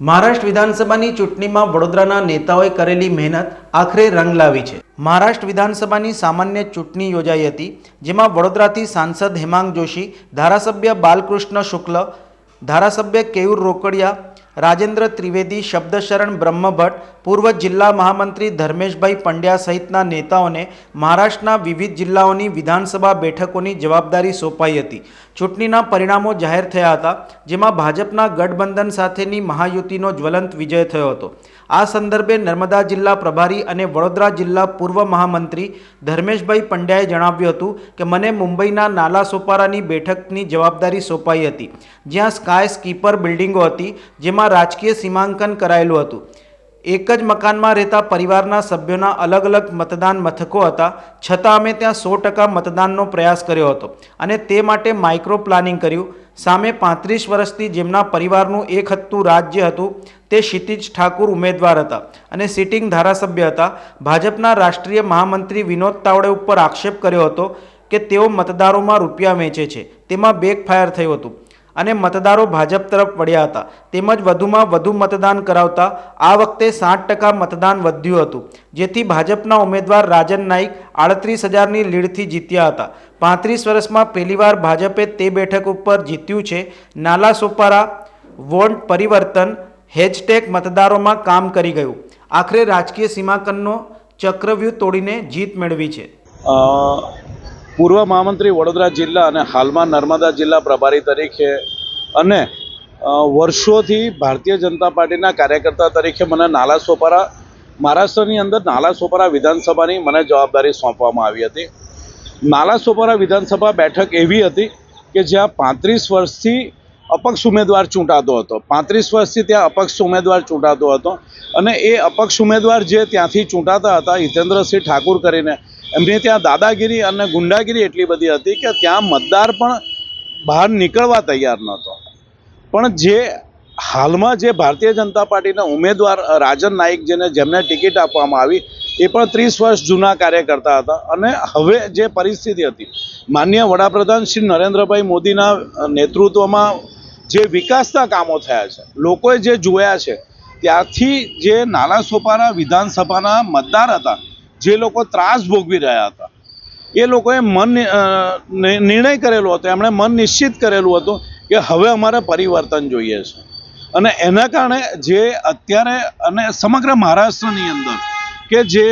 મહારાષ્ટ્ર વિધાનસભાની ચૂંટણીમાં વડોદરાના નેતાઓએ કરેલી મહેનત આખરે રંગ લાવી છે. મહારાષ્ટ્ર વિધાનસભાની સામાન્ય ચૂંટણી યોજાઈ હતી, જેમાં વડોદરાથી સાંસદ હેમાંગ જોશી, ધારાસભ્ય બાલકૃષ્ણ શુક્લ, ધારાસભ્ય કેયુર રોકડિયા રાજેન્દ્ર ત્રિવેદી, શબ્દશરણ બ્રહ્મભટ્ટ, પૂર્વ જિલ્લા મહામંત્રી ધર્મેશભાઈ પંડ્યા સહિતના નેતાઓને મહારાષ્ટ્રના વિવિધ જિલ્લાઓની વિધાનસભા બેઠકોની જવાબદારી સોંપાઈ હતી. ચૂંટણીના પરિણામો જાહેર થયા હતા, જેમાં ભાજપના ગઠબંધન સાથેની મહાયુતિનો જ્વલંત વિજય થયો હતો. આ સંદર્ભે નર્મદા જિલ્લા પ્રભારી અને વડોદરા જિલ્લા પૂર્વ મહામંત્રી ધર્મેશભાઈ પંડ્યાએ જણાવ્યું હતું કે, મને મુંબઈના નાલા સોપારાની બેઠકની જવાબદારી સોંપાઈ હતી, જ્યાં સ્કાય સ્કીપર બિલ્ડિંગો હતી, જેમાં રાજકીય સીમાંકન કરાયેલું હતું. એક જ મકાનમાં રહેતા પરિવારના સભ્યોના અલગ અલગ મતદાન મથકો હતા. છતાં અમે ત્યાં સો ટકા મતદાનનો પ્રયાસ કર્યો હતો અને તે માટે માઇક્રો પ્લાનિંગ કર્યું. સામે પાંત્રીસ વર્ષથી જેમના પરિવારનું એક હતું રાજ્ય હતું, તે ક્ષિતિજ ઠાકુર ઉમેદવાર હતા અને સિટિંગ ધારાસભ્ય હતા. ભાજપના રાષ્ટ્રીય મહામંત્રી વિનોદ તાવડે ઉપર આક્ષેપ કર્યો હતો કે તેઓ મતદારોમાં રૂપિયા વેચે છે. તેમાં બેકફાયર થયું હતું. અને મતદારો ભાજપ તરફ વળ્યા હતા. તેમજ વધુમાં વધુ મતદાન કરાવતા આ વખતે સાઠ ટકા મતદાન વધ્યું હતું. જેથી ભાજપના ઉમેદવાર રાજન નાઈક આડત્રીસ હજારની લીડથી જીત્યા હતા. પાંત્રીસ વર્ષમાં પહેલીવાર ભાજપે તે બેઠક ઉપર જીત્યું છે. નાલા સોપારા, વોન્ટ પરિવર્તન, હેજટેક મતદારોમાં કામ કરી ગયું. આખરે રાજકીય સીમાંકનનો ચક્રવ્યૂહ તોડીને જીત મેળવી છે. પૂર્વ મહામંત્રી વડોદરા જિલ્લા અને હાલમાં નર્મદા જિલ્લા પ્રભારી તરીકે અને વર્ષોથી ભારતીય જનતા પાર્ટીના કાર્યકર્તા તરીકે મને નાલા સોપારા મહારાષ્ટ્રની અંદર નાલા સોપારા વિધાનસભાની મને જવાબદારી સોંપવામાં આવી હતી. નાલા સોપારા વિધાનસભા બેઠક એવી હતી કે જ્યાં પાંત્રીસ વર્ષથી અપક્ષ ઉમેદવાર ચૂંટાતો હતો. પાંત્રીસ વર્ષથી ત્યાં અપક્ષ ઉમેદવાર ચૂંટાતો હતો અને એ અપક્ષ ઉમેદવાર જે ત્યાંથી ચૂંટાતા હતા હિતેન્દ્રસિંહ ઠાકુર કરીને એમની ત્યાં દાદાગીરી અને ગુંડાગીરી એટલી બધી હતી કે ત્યાં મતદાર પણ બહાર નીકળવા તૈયાર નહોતો. પણ જે હાલમાં જે ભારતીય જનતા પાર્ટીના ઉમેદવાર રાજન નાઈક જેને જેમને ટિકિટ આપવામાં આવી, એ પણ ત્રીસ વર્ષ જૂના કાર્યકર્તા હતા. અને હવે જે પરિસ્થિતિ હતી માન્ય વડાપ્રધાન શ્રી નરેન્દ્રભાઈ મોદીના નેતૃત્વમાં જે વિકાસના કામો થયા છે, લોકોએ જે જોયા છે ત્યારથી જે નાના સોપારા વિધાનસભાના મતદાર હતા જે લોકો ત્રાસ ભોગવી રહ્યા હતા. એ લોકોએ મન નિર્ણય કરેલો હતો, એમણે મન નિશ્ચિત કરેલું હતું કે હવે અમારે પરિવર્તન જોઈએ છે. અને એના કારણે જે અત્યારે, અને સમગ્ર મહારાષ્ટ્રની અંદર કે જે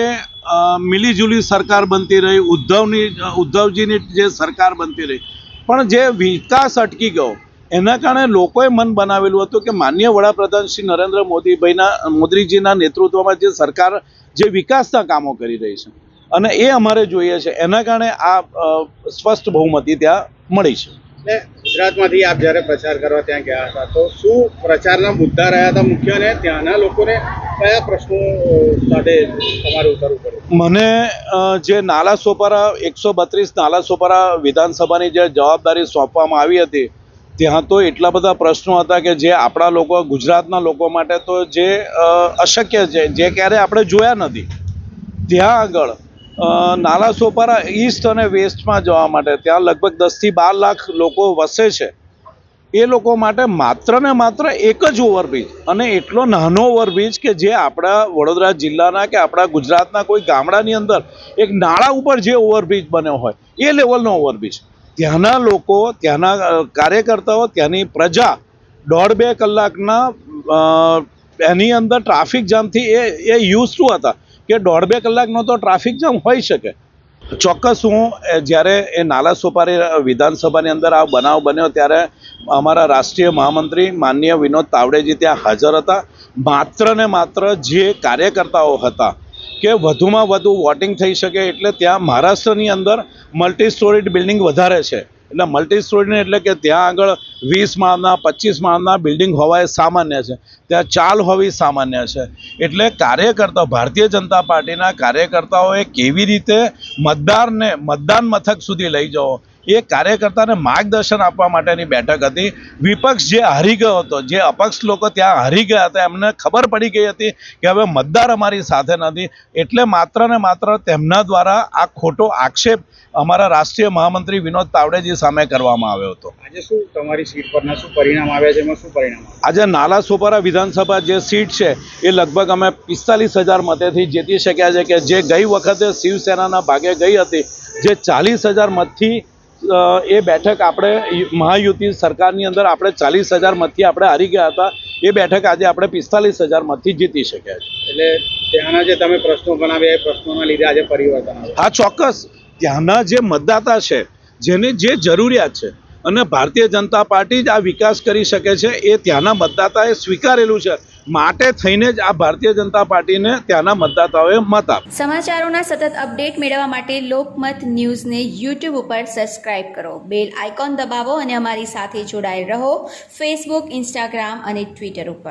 મિલીજુલી સરકાર બનતી રહી, ઉદ્ધવની, ઉદ્ધવજીની જે સરકાર બનતી રહી, પણ જે વિકાસ અટકી ગયો, એના કારણે લોકોએ મન બનાવેલું હતું કે માન્ય વડાપ્રધાન શ્રી નરેન્દ્ર મોદીભાઈના, મોદીજીના નેતૃત્વમાં જે સરકાર જે વિકાસના કામો કરી રહી છે. અને એ અમારે જોઈએ છે. એના કારણે આ સ્પષ્ટ બહુમતી ત્યાં મળી છે. એટલે ગુજરાતમાંથી આપ જ્યારે પ્રચાર કરવા ત્યાં ગયા હતા તો શું પ્રચારના મુદ્દા રહ્યા હતા મુખ્ય અને ત્યાંના લોકોને કયા પ્રશ્નો સાથે તમારે ઉતરવું પડ્યું મને જે નાલા સોપારા એકસો બત્રીસ નાલા સોપારા વિધાનસભાની જે જવાબદારી સોંપવામાં આવી હતી ત્યાં તો એટલા બધા પ્રશ્નો હતા કે જે આપણા લોકો, ગુજરાતના લોકો માટે તો જે અશક્ય છે, જે ક્યારે આપણે જોયા નથી. ત્યાં આગળ નાલા સોપારા ઈસ્ટ અને વેસ્ટમાં જવા માટે ત્યાં લગભગ દસથી બાર લાખ લોકો વસે છે. એ લોકો માટે માત્ર ને માત્ર એક જ ઓવરબ્રિજ અને એટલો નાનો ઓવરબ્રિજ કે જે આપણા વડોદરા જિલ્લાના કે આપણા ગુજરાતના કોઈ ગામડાની અંદર એક નાળા ઉપર જે ઓવરબ્રિજ બન્યો હોય, એ લેવલનો ઓવરબ્રિજ. ત્યાંના લોકો, ત્યાંના કાર્યકર્તાઓ, ત્યાંની પ્રજા દોઢ બે કલાકના એની અંદર ટ્રાફિક જામથી એ એ યુઝ ટુ હતા? કે દોઢ બે કલાકનો તો ટ્રાફિક જામ હોઈ શકે. ચોક્કસ હું જ્યારે એ નાલા સોપારી વિધાનસભાની અંદર આ બનાવ બન્યો ત્યારે અમારા રાષ્ટ્રીય મહામંત્રી માનનીય વિનોદ તાવડેજી ત્યાં હાજર હતા. માત્ર ને માત્ર જે કાર્યકર્તાઓ હતા કે વધુમાં વધુ વોટિંગ થઈ શકે એટલે ત્યાં મહારાષ્ટ્રની અંદર મલ્ટી સ્ટોરીડ બિલ્ડિંગ વધારે છે. એટલે મલ્ટી સ્ટોરીડ એટલે કે ત્યાં આગળ વીસ માળના, પચીસ માળના બિલ્ડિંગ હોવા એ સામાન્ય છે. ત્યાં ચાલ હોવી સામાન્ય છે. એટલે કાર્યકર્તા, ભારતીય જનતા પાર્ટીના કાર્યકર્તાઓએ કેવી રીતે મતદારને, મતદાન મથક સુધી લઈ જવો? એ કાર્યકર્તાને માર્ગદર્શન આપવા માટેની બેઠક હતી. વિપક્ષ જે હારી ગયો હતો જે અપક્ષ લોકો ત્યાં હારી ગયા હતા એમને ખબર પડી ગઈ હતી કે હવે મતદાર અમારી સાથે નથી. એટલે માત્ર ને માત્ર તેમના દ્વારા આ ખોટો આક્ષેપ અમારા રાષ્ટ્રીય મહામંત્રી વિનોદ તાવડેજી સામે કરવામાં આવ્યો હતો. આજે શું તમારી સીટ પરના શું પરિણામ આવ્યા છે એમાં શું પરિણામ આજે નાલા સોપારા વિધાનસભા જે સીટ છે એ લગભગ અમે પિસ્તાલીસ હજાર મતેથી જીતી શક્યા છે કે જે ગઈ વખતે શિવસેનાના ભાગે ગઈ હતી જે ચાલીસ હજાર મતથી એ બેઠક આપણે મહાયુતિ સરકારની અંદર આપણે ચાલીસ હજાર મતથી આપણે હારી ગયા હતા. એ બેઠક આજે આપણે પિસ્તાલીસ હજાર મતથી જીતી શક્યા છે. એટલે ત્યાંના જે તમે પ્રશ્નો બનાવ્યા એ પ્રશ્નોના લીધે આજે પરિવર્તન હા ચોક્કસ. ત્યાંના જે મતદાતા છે જેની જે જરૂરિયાત છે અને ભારતીય જનતા પાર્ટી જ આ વિકાસ કરી શકે છે એ ત્યાંના મતદાતાએ સ્વીકારેલું છે. માટે થઈને જ આ ભારતીય જનતા પાર્ટીને ત્યાંના મતદાતાઓએ મત આપ્યો. સમાચારોના સતત અપડેટ મેળવવા માટે લોકમત ન્યૂઝને યુટ્યુબ ઉપર સબસ્ક્રાઇબ કરો. બેલ આઇકોન દબાવો અને અમારી સાથે જોડાયેલ રહો ફેસબુક, ઇન્સ્ટાગ્રામ અને ટ્વિટર ઉપર.